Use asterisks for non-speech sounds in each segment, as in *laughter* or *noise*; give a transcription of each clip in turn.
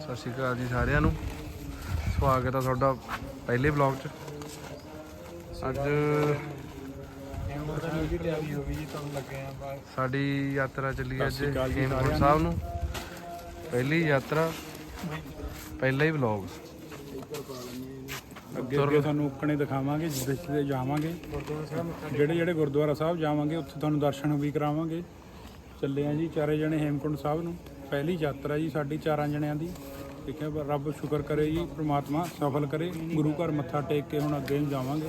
ਸਤਿ ਸ਼੍ਰੀ ਅਕਾਲ ਜੀ ਸਾਰਿਆਂ ਨੂੰ। ਸਵਾਗਤ ਹੈ ਤੁਹਾਡਾ ਪਹਿਲੇ ਵਲੌਗ 'ਚ। ਅੱਜ ਸਾਡੀ ਯਾਤਰਾ ਚੱਲੀ ਅੱਜ ਹੇਮਕੁੰਟ ਸਾਹਿਬ ਨੂੰ। ਪਹਿਲੀ ਯਾਤਰਾ ਪਹਿਲਾ ਹੀ ਵਲੌਗ ਅੱਗੇ ਅੱਗੇ ਤੁਹਾਨੂੰ ਉੱਕਣੇ ਦਿਖਾਵਾਂਗੇ ਜਿੱਥੇ ਜਿੱਥੇ ਜਾਵਾਂਗੇ। ਜਿਹੜੇ ਜਿਹੜੇ ਗੁਰਦੁਆਰਾ ਸਾਹਿਬ ਜਾਵਾਂਗੇ ਉੱਥੇ ਤੁਹਾਨੂੰ ਦਰਸ਼ਨ ਵੀ ਕਰਾਵਾਂਗੇ। ਚੱਲੇ ਆ ਜੀ ਚਾਰੇ ਜਣੇ ਹੇਮਕੁੰਟ ਸਾਹਿਬ ਨੂੰ। ਪਹਿਲੀ ਯਾਤਰਾ ਜੀ ਸਾਡੀ ਚਾਰਾਂ ਜਣਿਆਂ ਦੀ। ਠੀਕ ਹੈ, ਰੱਬ ਸ਼ੁਕਰ ਕਰੇ ਜੀ, ਪ੍ਰਮਾਤਮਾ ਸਫਲ ਕਰੇ। ਗੁਰੂ ਘਰ ਮੱਥਾ ਟੇਕ ਕੇ ਹੁਣ ਅੱਗੇ ਜਾਵਾਂਗੇ।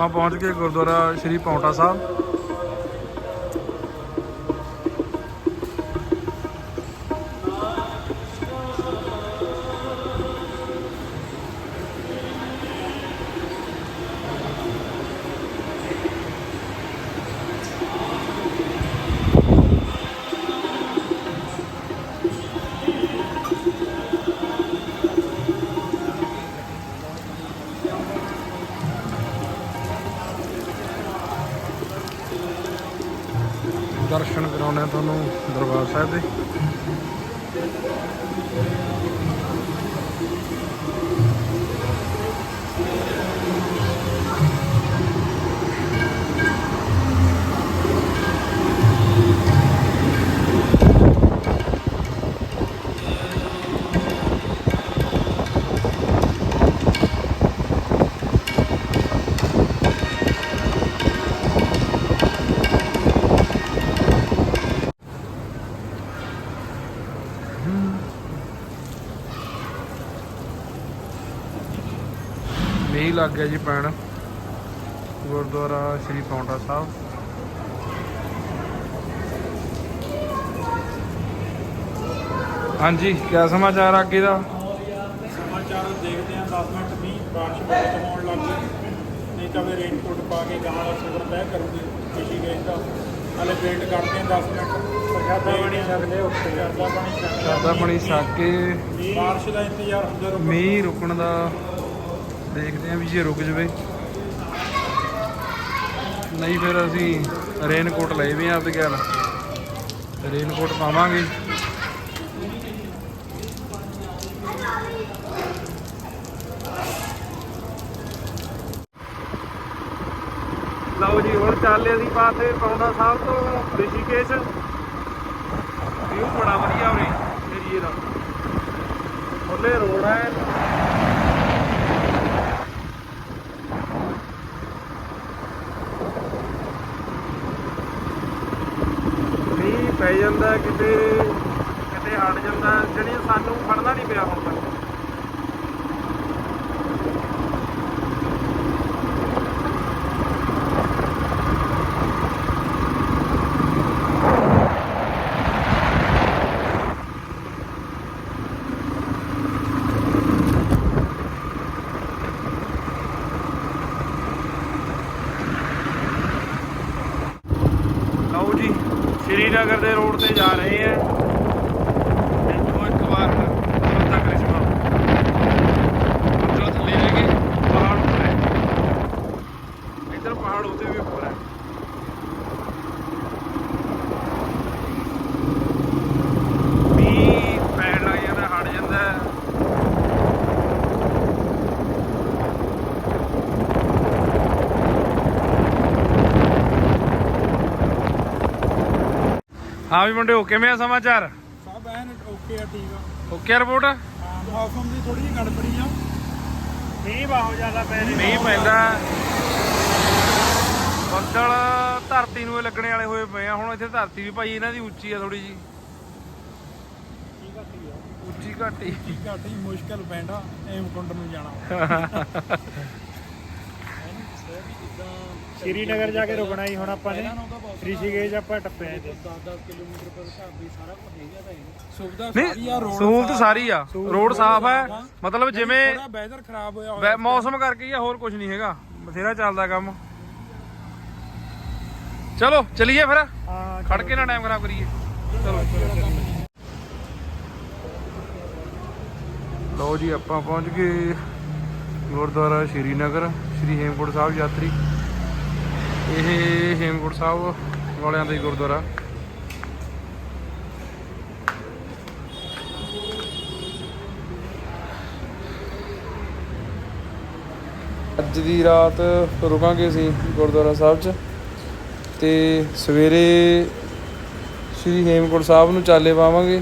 ਆਪਾਂ ਪਹੁੰਚ ਗਏ ਗੁਰਦੁਆਰਾ ਸ਼੍ਰੀ ਪੌਂਟਾ ਸਾਹਿਬ। ਦਰਸ਼ਨ ਕਰਾਉਣੇ ਤੁਹਾਨੂੰ ਦਰਬਾਰ ਸਾਹਿਬ ਦੇ। ਮੀਂਹ ਲੱਗ ਗਿਆ ਜੀ ਪੈਣ। ਗੁਰਦੁਆਰਾ ਸ਼੍ਰੀ ਪੌਂਟਾ ਸਾਹਿਬ। ਹਾਂਜੀ ਕੀ ਸਮਾਚਾਰ ਆ ਅੱਗੇ ਦਾ? ਸਮਾਚਾਰ ਦੇਖਦੇ ਆਂ 10 ਮਿੰਟ ਵੀ ਬਾਰਿਸ਼ ਬਹੁਤ ਹੋਣ ਲੱਗ ਗਈ। ਨਹੀਂ ਤਾਂ ਵੀ ਰੇਨਕੋਟ ਪਾ ਕੇ ਗਾਂ ਦਾ ਸਫ਼ਰ ਤੈਅ ਕਰੂਗੀ ਖੁਸ਼ੀ ਗਈ ਤਾਂ ਹਲੇ ਵੇਟ ਕਰਦੇ ਆਂ 10 ਮਿੰਟ। ਪ੍ਰਸ਼ਾਦਾ ਪਾਣੀ ਛਕਦੇ ਉੱਥੇ। ਪ੍ਰਸ਼ਾਦਾ ਪਾਣੀ ਛਕਦੇ ਪਾਣੀ ਛੱਕ ਕੇ ਬਾਰਿਸ਼ ਦਾ ਇੰਤਜ਼ਾਰ ਹੁੰਦਾ ਮੀਂਹ ਰੁਕਣ ਦਾ ਦੇਖਦੇ ਆਂ ਵੀ ਜੇ ਰੁਕ ਜਵੇ। ਨਹੀਂ ਫਿਰ ਅਸੀਂ ਰੇਨਕੋਟ ਲਏ ਵੀ ਆ ਆਪਦੇ ਗੱਲ ਰੇਨਕੋਟ ਪਾਵਾਂਗੇ। ਲਓ ਜੀ, ਹੁਣ ਚੱਲੇ ਅਸੀਂ ਪਾਸੇ ਪੌਂਡਾ ਸਾਹਿਬ ਤੋਂ ਰਿਸ਼ੀਕੇਸ਼। ਵਿਊ ਬੜਾ ਵਧੀਆ ਉਰੇ ਏਰੀਏ ਦਾ ਖੁੱਲੇ ਰੋਡ ਹੈ ਮੀਂਹ ਪੈ ਜਾਂਦਾ ਕਿਤੇ ਕਿਤੇ ਹਟ ਜਾਂਦਾ ਜਿਹੜੀ ਸਾਨੂੰ ਫੜਨਾ ਨਹੀਂ ਪਿਆ ਹੁਣ ਤੱਕ ਲਓ ਜੀ ਨਗਰ ਦੇ ਰੋਡ ਤੇ ਜਾ ਰਹੇ ਹਾਂ ਵੀ ਮੁੰਡਿਓ ਕਿਵੇਂ ਆ ਸਮਾਚਾਰ? ਸਭ ਐਨ ਓਕੇ ਆ ਠੀਕ ਆ। Okay report? ਹਾਂ, ਮੌਸਮ ਦੀ ਥੋੜੀ ਜਿਹੀ ਗੜਬੜੀ ਆ। ਮੀਂਹ ਬਹੁਤ ਜ਼ਿਆਦਾ ਪੈ ਮੀਂਹ ਪੈਂਦਾ। ਬੱਦਲ ਧਰਤੀ ਨੂੰ ਇਹ ਲੱਗਣੇ ਵਾਲੇ ਹੋਏ ਪਏ ਆ। ਹੁਣ ਇੱਥੇ ਧਰਤੀ ਵੀ ਭਾਈ ਇਹਨਾਂ ਦੀ ਉੱਚੀ ਆ ਥੋੜੀ ਜੀ ਉੱਚੀ ਘਾਟੀ ਘੱਟ। ਹੀ ਮੁਸ਼ਕਲ ਪੈਂਦਾ ਏਮਕੁੰਡ ਨੂੰ ਜਾਣਾ। *laughs* ਸ਼੍ਰੀਨਗਰ ਜਾ ਕੇ ਰੁਕਣਾ ਹੀ ਹੁਣ ਆਪਾਂ ਨੇ। ਰਿਸ਼ੀਕੇਸ਼ ਆਪਾਂ ਟੱਪਿਆ ਤੇ 10-10 ਕਿਲੋਮੀਟਰ ਪਰ ਹਿਸਾਬ ਵੀ ਸਾਰਾ ਕੁਝ ਹੈਗਾ ਤਾਂ ਸੁਵਿਧਾ ਨਹੀਂ ਸਾਰੀ ਆ ਰੋਡ ਸਹੂਲਤ ਸਾਰੀ ਆ। ਰੋਡ ਸਾਫ਼ ਹੈ ਮਤਲਬ ਜਿਵੇਂ ਥੋੜਾ ਵੈਦਰ ਖਰਾਬ ਹੋਇਆ ਹੋਇਆ ਮੌਸਮ ਕਰਕੇ ਹੀ ਆ ਹੋਰ ਕੁਝ ਨਹੀਂ ਹੈਗਾ। ਬਥੇਰਾ ਚੱਲਦਾ ਕੰਮ। ਚਲੋ ਚਲੀਏ ਫਿਰ। ਖੜ ਕੇ ਨਾ ਟਾਈਮ ਖਰਾਬ ਕਰੀਏ। ਚਲੋ। ਲਓ ਜੀ ਆਪਾਂ ਪਹੁੰਚ ਗਏ ਗੁਰਦੁਆਰਾ ਸ਼੍ਰੀਨਗਰ ਸ਼੍ਰੀ ਹੇਮਕੁੰਟ ਸਾਹਿਬ ਯਾਤਰੀ। ਇਹ ਹੇਮਕੁੰਟ ਸਾਹਿਬ ਵਾਲਿਆਂ ਦਾ ਹੀ ਗੁਰਦੁਆਰਾ। ਅੱਜ ਦੀ ਰਾਤ ਰੁਕਾਂਗੇ ਅਸੀਂ ਗੁਰਦੁਆਰਾ ਸਾਹਿਬ 'ਚ ਤੇ ਸਵੇਰੇ ਸ਼੍ਰੀ ਹੇਮਕੁੰਟ ਸਾਹਿਬ ਨੂੰ ਚਾਲੇ ਪਾਵਾਂਗੇ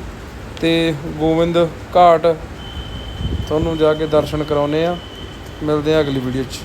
ਤੇ ਗੋਬਿੰਦ ਘਾਟ ਤੁਹਾਨੂੰ ਜਾ ਕੇ ਦਰਸ਼ਨ ਕਰਾਉਨੇ ਆ ਮਿਲਦੇ ਆ ਅਗਲੀ ਵੀਡੀਓ 'ਚ।